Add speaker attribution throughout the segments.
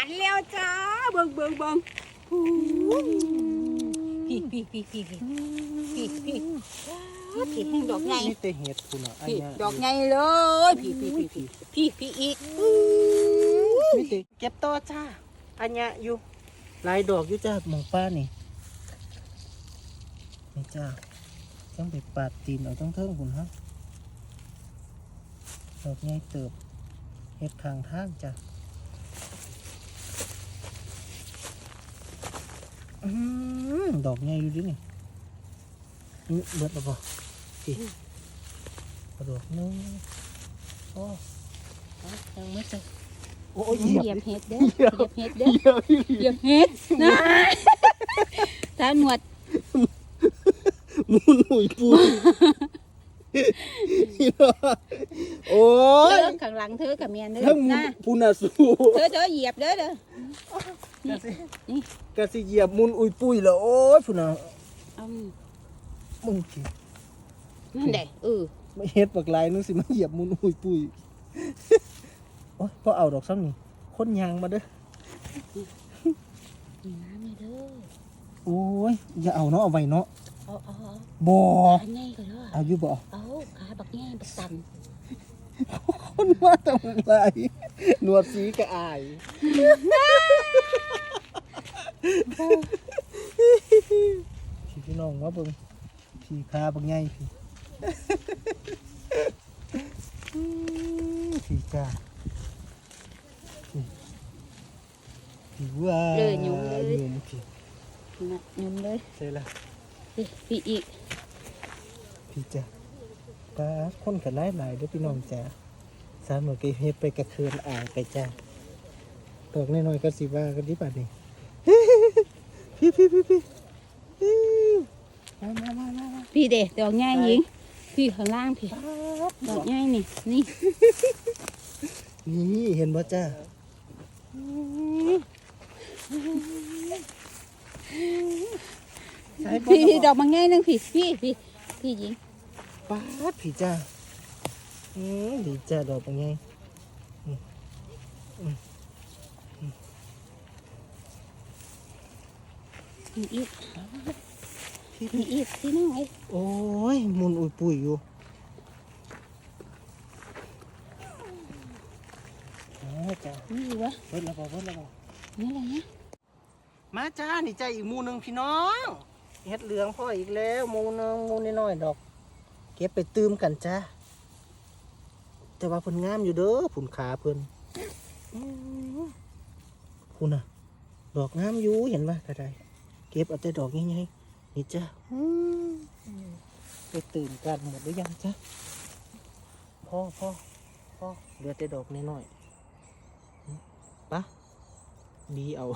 Speaker 1: านแล้วจ้า เบิ่งเบิ่งเบิ่งพี่พี่พี่พี่พี่พี่พี่พี่แห้งดอกใหญ่
Speaker 2: นี่แต่เห็ดคุณอะ
Speaker 1: พี่ดอกใหญ่เลยพี่พี่พี่พี่พี่พี่อีก
Speaker 2: เก็บต่อจ้าอันเนี้ยอยู่ลายดอกอยู่จ้าหมองป้านี่นี่จ้าต้องไปปาดตีนเอาต้องเทิงคุณฮะดอกใหญ่เติบเห็ดข้างทางจ้าอืม ดอกใหญ่อยู่ดินี่อื้อเบิดแล้วบ่พี่เอาดอกหนึงโอ้เอายังไม่เจอโอ้ย
Speaker 1: เห
Speaker 2: เหยียบ
Speaker 1: ยียบเห็ดเด้อเหยียบเห็ดเด้อ
Speaker 2: เหยียบอีหลี
Speaker 1: เหยียบเห็ดนะถ้าหนวด
Speaker 2: มุนหุยปูโอ้ย
Speaker 1: เธอข้างหลังเธอกับเมียนเด้อ
Speaker 2: ทั้งมุน
Speaker 1: นะ
Speaker 2: ปูนาสู
Speaker 1: เธอเธอเหยียบเด้อเด้อ กะ
Speaker 2: สิกะสิเหยียบมุนอุยปุยแล้วโอ้ยพูน่ะ
Speaker 1: อืม
Speaker 2: มึงสิ
Speaker 1: นั่นแหละเออ
Speaker 2: มาเฮ็ดบักลายนึงสิมาเหยียบมุนอุยปุยโอ้ยพอเอาดอกซ้ำนี่คนยางมาเด้อ
Speaker 1: นี่น้ำนี่เด้อ
Speaker 2: โอ้ยอย่าเอาเนาะเอาไว้เนาะ
Speaker 1: เอาเอาเอา
Speaker 2: บ่
Speaker 1: อันนี้ก็เด้อ
Speaker 2: เอาอยู่บ่
Speaker 1: เอาขาบักแง่บักตัน
Speaker 2: คนว่าทำอะไร หนวดสีกระอาย พี่พี่น้องว่าเบิ่งพี่คาบักใหญ่พี่พี่จ้าพี่พี่ว่า
Speaker 1: เลยหยุ่มเลย
Speaker 2: หยุ่มพี่
Speaker 1: นะยุ่มเลย
Speaker 2: ใช่ละ
Speaker 1: พี่พี่อีก
Speaker 2: พี่จ้าป้าคนกันหลายหลายๆเด้อพี่น้องจ้า สามหน่วยก็เฮ็ดไปกระเคือนอ่างไปจ้าตอกน้อยๆก็สิว่ากันดิบัดนี้พี่พี่พี่พี่มามามามา
Speaker 1: พี่เด็ดอกใหญ่หญิงพี่ข้างล่างพี่ดอกใหญ่นี่นี่
Speaker 2: นี่เห็นบ่จ้า
Speaker 1: พี่ดอกบางใหญ่นึงพี่พี่พี่พี่หญิง
Speaker 2: ป๊าพี่จ้า ดีจ้าดอกเป็นไง
Speaker 1: มีอีก
Speaker 2: พี่
Speaker 1: มีอีกพี่น้องไอ้
Speaker 2: โอ้ยมุนอุยปุยอยู่อ๋อจ้า
Speaker 1: นี่อยู่วะ
Speaker 2: เบิดแล้วบ่เบิดแล้วบ่
Speaker 1: นี่อะไรเนี่ย
Speaker 2: มาจ้านี่จ้าอีกหมูหนึงพี่น้องเฮ็ดเหลืองพ่ออีกแล้วหมูหนึงหมูน้อยๆดอก เก็บไปตืมกันจ้า แต่ว่าเพิ่นงามอยู่เด้อผุนขาเพิ่นอื้อพุ่นน่ะ ดอกงามอยู่เห็นไหมกระไดเก็บเอาแต่ดอกใหญ่ๆนี่จ้าอื้อไปตื่นกันหมดหรือยังจ้าพ่อพ่อพ่อเหลือแต่ดอกน้อยๆปะบีเอา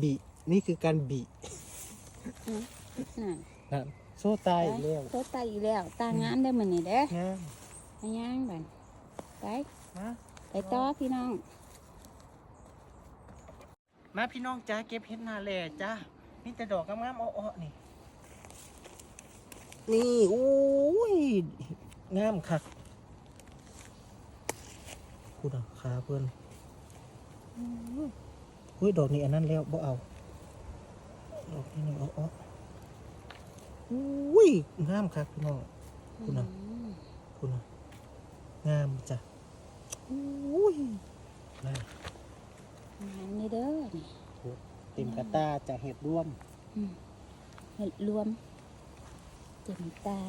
Speaker 2: บีนี่คือการบี
Speaker 1: น่ะ
Speaker 2: นั่นโซ่ตายอีกแล้ว
Speaker 1: โตตายอีกแล้ว ตางานได้เหมือนนี่เด้องา
Speaker 2: ม
Speaker 1: ไปย่างบันไป
Speaker 2: มา
Speaker 1: ไปต่อพี่น้อง
Speaker 2: มาพี่น้องจ้าเก็บเห็ดนาแหล่จ้านี่แต่ดอกงามๆอ้อๆนี่ นี่โอ้ยงามคักพูดอะขาเพื่อนอุ้ยดอกนี้อันนั้นแล้วบ่เอาดอกนี้นี่อ้อๆ อุ้ยงามคักพี่น้องคุณน่ะ
Speaker 1: อืม
Speaker 2: คุณน่ะงามจ้ะอุ้ยน่า
Speaker 1: งานนี่เด้อนี่
Speaker 2: เต็มกระตาจากเห็ดร่วม
Speaker 1: เห็ดรวม เต็มตา